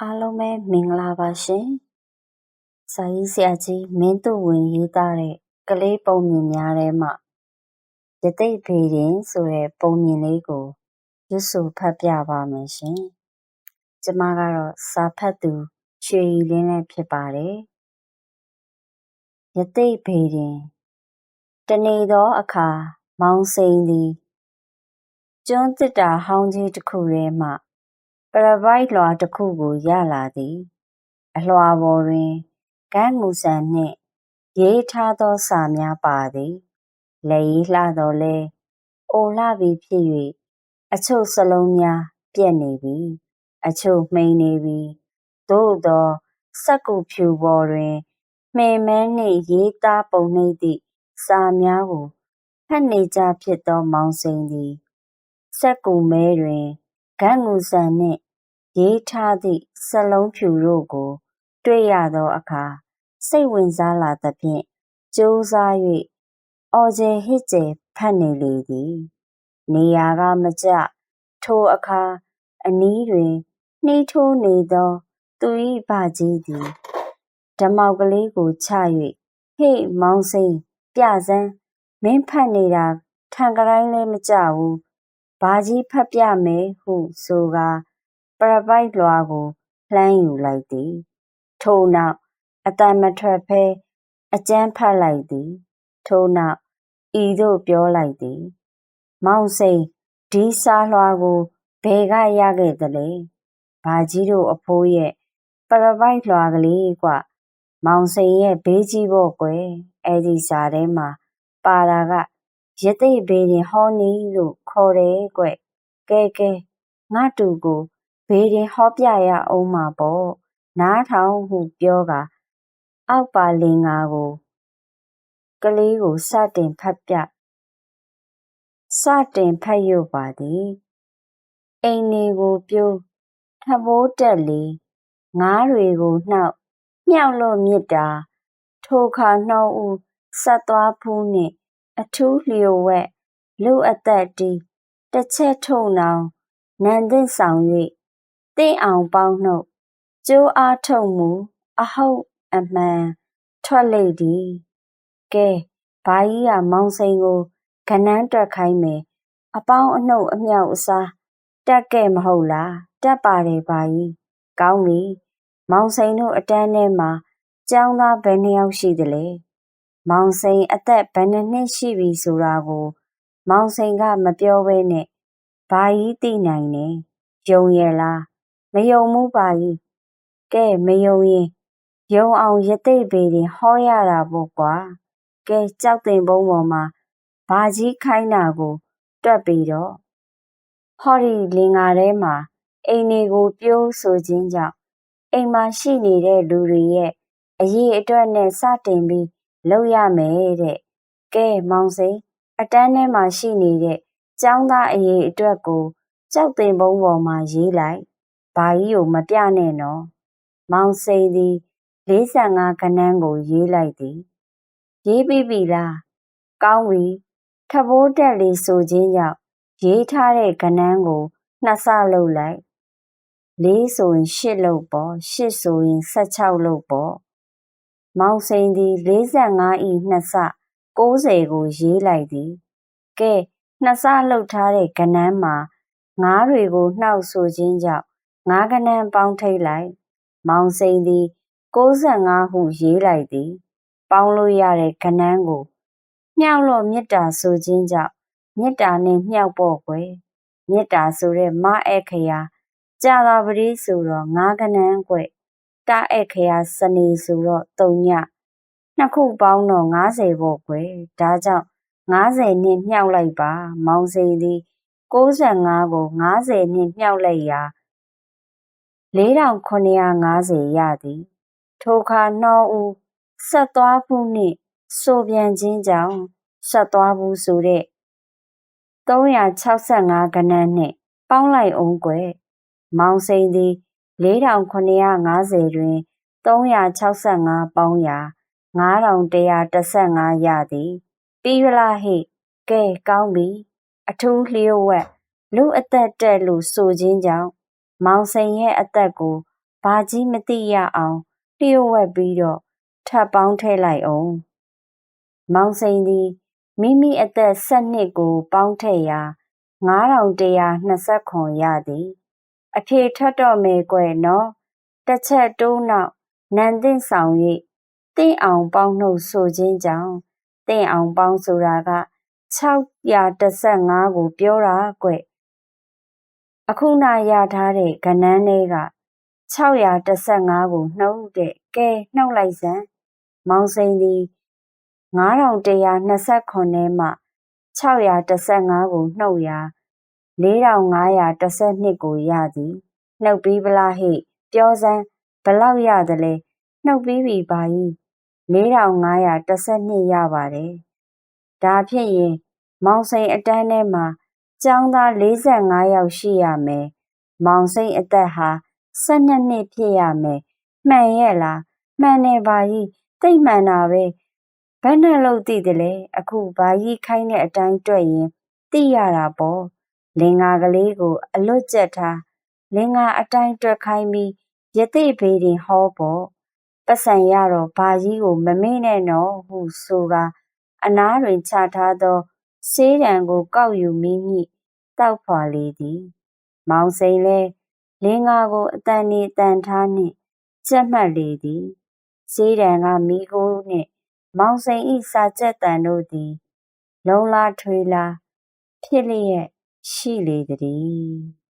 အားလုံးပဲမင်္ဂလာပါရှင်။စာရေးဆရာကြီးမင်းသူဝင်ရေးသားတဲ့ကလေးပုံမြင်များထဲမှာယသိပ်ဖေရင်ဆိုတဲ့ပုံမြင်လေးကိုရွတ်ဆိုဖတ်ပြပါမယ်ရှင်။ကျမကတော့စာဖတ်သူရွှေရီလင်းလည်းဖြစ်ပါတယ်။ယသိပ်ဖေရင်တနေ့သောအခါမောင်စိန်သည်ကျွန်းတစ်တာဟောင်းကြီးတစ်ခုထဲမှ ပရဗိုက်လွှာတစ်ခုကို ရလာသည်။အလွှာပေါ်တွင် ကန့်ငူဆန်နှင့် ရေးထားသောစာများပါသည်။လက်ရေးလှသော်လည်းအိုလှပြီဖြစ်၍အချို့စာလုံးများပျက်နေပြီ။အချို့မှိန်နေပြီ။သို့သော်စက္ကူဖြူပေါ်တွင်မှင်မဲနှင့်ရေးသားပုံနှိပ်သည့်စာများကိုဖတ်နေကျဖြစ်သောမောင်စိန်သည်စက္ကူမဲတွင်ကန့်ငူဆန်နှင့် ရေးထားသည့်စာလုံးဖြူတို့ကို တွေ့ရသောအခါစိတ်ဝင်စားလာသဖြင့်ကြိုးစား၍အော်ကျယ်ဟစ်ကျယ်ဖတ်နေလေသည်။နေရာကမကျထိုအခါအနီးတွင်နှီးထိုးနေသော သူ၏ဘကြီးသည်ဓမ္မောက်ကလေးကိုချ၍ဟေ့မောင်စိန်ပြစမ်းမင်းဖတ်နေတာထန်ကတိုင်းလည်းမကျဘူးဘာကြီးဖတ်ပြမယ်ဟုဆိုကာ ပရပိုက်လွှာကိုလှမ်းယူလိုက်သည်ထို့နောက်အတန်မထွက်ဘဲအကျန်းဖတ်လိုက်သည်ထို့နောက်ဤသို့ပြောလိုက်သည် မောင်စိန်ဒီစာလွှာကိုဘယ်ကရခဲ့သလဲဘာကြီးတို့အဖိုးရဲ့ပရပိုက်လွှာကလေးကမောင်စိန်ရဲ့ဘေးကြီးပေါ့ကွယ်အဲဒီစာထဲမှာပါတာကရသိဘေးရင်ဟောနီလို့ခေါ်တယ်ကွယ်ကဲကဲငါတူကို ဘေးရင်ဟောပြရအောင်မှာပေါ့နားထောင်ဟုပြောကအောက်ပါလင်္ကာကိုကလေးကိုစတင်ဖတ်ပြစတင်ဖတ်ရုပ်ပါသည်အိမ်နေကိုပြိုးထဘိုးတက်လေငားတွေကိုနှောက်မြှောက်လို့မြစ်တာထိုခါနှောဦးဆက်သွားဖူးနှင့်အထူးလျိုဝက်လူအသက်တီးတစ်ချက်ထုံနောင်နန်သင့်ဆောင်၍ တင့်အောင်ပေါင်းနှုတ်ကျိုးအားထုံမူအဟုတ်အမှန်ထွက်လေသည်ကဲဘာကြီးကမောင်စိန်ကိုကနန်းတွက်ခိုင်းမယ်အပေါင်းအနှုတ်အမြောက်အစားတက်ခဲ့မဟုတ်လားတက်ပါတယ်ဘာကြီးကောင်းပြီမောင်စိန်တို့အတန်းထဲမှာကျောင်းသားဘယ်နှစ်ယောက်ရှိသလဲမောင်စိန်အသက်ဘယ်နှစ်နှစ်ရှိပြီဆိုတာကို မောင်စိန်ကမပြောဘဲနဲ့ဘာကြီးသိနိုင်လဲယုံရဲ့လား မယုံမှုပါကြီးကဲမယုံရင်ယုံအောင်ရသိပ်ပေတင်ဟောရတာပေါ့ကွာကဲကြောက်တင်ဘုံပေါ်မှာဘာကြီးခိုင်းတာကို တွက်ပြီးတော့ဟောဒီလင်္ကာထဲမှာအိမ်တွေကိုပြိုးဆိုခြင်းကြောင့်အိမ်မှာရှိနေတဲ့လူတွေရဲ့အရေးအတွက်နဲ့စတင်ပြီးလုပ်ရမယ်တဲ့ကဲမောင်စိန်အတန်းထဲမှာရှိနေတဲ့ကျောင်းသားအရေးအတွက်ကိုကြောက်တင်ဘုံပေါ်မှာရေးလိုက် ဘာကြီးကိုမပြနဲ့နော်မောင်စိန်သည်45ခန်းန်းကိုရေးလိုက်သည်ရေးပြီးပြီလားကောင်းပြီထဘိုးတက်လေးဆိုခြင်းကြောင့်ရေးထားတဲ့ခန်းန်းကိုနှစ်ဆလုပ်လိုက်လေးဆိုရင်8လုပ်ပေါ့8ဆိုရင်16လုပ်ပေါ့မောင်စိန်သည်45ဤနှစ်ဆ60ကိုရေးလိုက်သည်ကဲနှစ်ဆလှုပ်ထားတဲ့ကဏန်းမှာငါးတွေကိုနှောက်ဆိုခြင်းကြောင့် ငါးကဏန်းပေါင်းထိတ်လိုက် မောင်စိန်သည်65ဟုရေးလိုက်သည် ပေါင်းလို့ရတဲ့ကဏန်းကိုမြှောက်လို့မေတ္တာဆိုခြင်းကြောင့်မေတ္တာနဲ့မြှောက်ပေါ့ကွယ်မေတ္တာဆိုတဲ့မအခရာကြာသာပတိဆိုတော့ငါးကဏန်းကွတာအခရာစနေဆိုတော့3ညနှစ်ခုပေါင်းတော့90ပေါ့ကွယ်ဒါကြောင့်50နှစ်မြှောက်လိုက်ပါ မောင်စိန်သည်65ကို50နှစ်မြှောက်လိုက်ရာ 4950ရသည်ထိုခါနှောဦးဆက်သွားဘူးနှင့်ဆိုပြန်ခြင်းကြောင့်ဆက်သွားဘူးဆိုတဲ့365ကဏ္ဍနှင့်ပေါင်းလိုက်အောင်ကွယ်မောင်စိန်သည်4950တွင်365ပေါင်းရာ9115ရသည်ပြီးရလားဟိကဲကောင်းပြီအထူးလျှို့ဝှက်လူအသက်တက်လို့ဆိုခြင်းကြောင့် မောင်စိန်ရဲ့အသက်ကိုဘာကြီးမသိရအောင်လျှို့ဝှက်ပြီးတော့ထပ်ပေါင်းထည့်လိုက်အောင်မောင်စိန်သည်မိမိအသက်၁၂ကို ပေါင်းထည့်ရာ9129ရသည် အဖြေထွက်တော့မယ်ကွယ်နော်တစ်ချက်တိုးနောက်နန်သင့်ဆောင်၍တင့်အောင်ပေါင်းနှုတ်ဆိုခြင်းကြောင့်တင့်အောင်ပေါင်းဆိုတာက615ကိုပြောတာကွ အခုနာရထားတဲ့ကဏ္ဍတွေက615ကိုနှုတ်တဲ့ကဲနှုတ်လိုက်စမ်းမောင်စိန်သည်9129မှ615ကိုနှုတ်ရာ4512ကိုရသည်နှုတ်ပြီးဗလားဟိပြောစမ်းဘလောက်ရတယ်လဲနှုတ်ပြီးပြီပါကြီး4512ရပါတယ်ဒါဖြစ်ရင် မောင်စိန်အတန်းထဲမှာ ကျောင်းသား45ယောက်ရှိရမယ်မောင်စိန်အသက်ဟာ12နှစ်ဖြစ်ရမယ်မှန်ရဲ့လားမှန်တယ်ပါကြီးသိမှန်တာပဲဘယ်နဲ့လို့သိတယ်လဲအခုဘာကြီးခိုင်းတဲ့အတိုင်းတွေ့ရင်သိရတာပေါ့လင်္ကာကလေးကိုအလွတ်ကျက်ထားလင်္ကာအတိုင်းတွက်ခိုင်းပြီးယသိဘေးတင်ဟောပေါ့ပတ်စံရတော့ဘာကြီးကိုမမေ့နဲ့နော်ဟုဆိုကအနားတွင်ချထားသော ဆေးတံကိုကောက်ယူမိမိတောက်ဖွာလေသည် မောင်စိန်လဲလင်္ကာကိုအတန်နေတန်ထားနှင့်ကြက်မှတ်လေသည်ဆေးတံကမိကိုနှင့် မောင်စိန်ဤစာချက်တန်တို့သည် လုံလာထွေလာဖြစ်လျက်ရှိလေသည်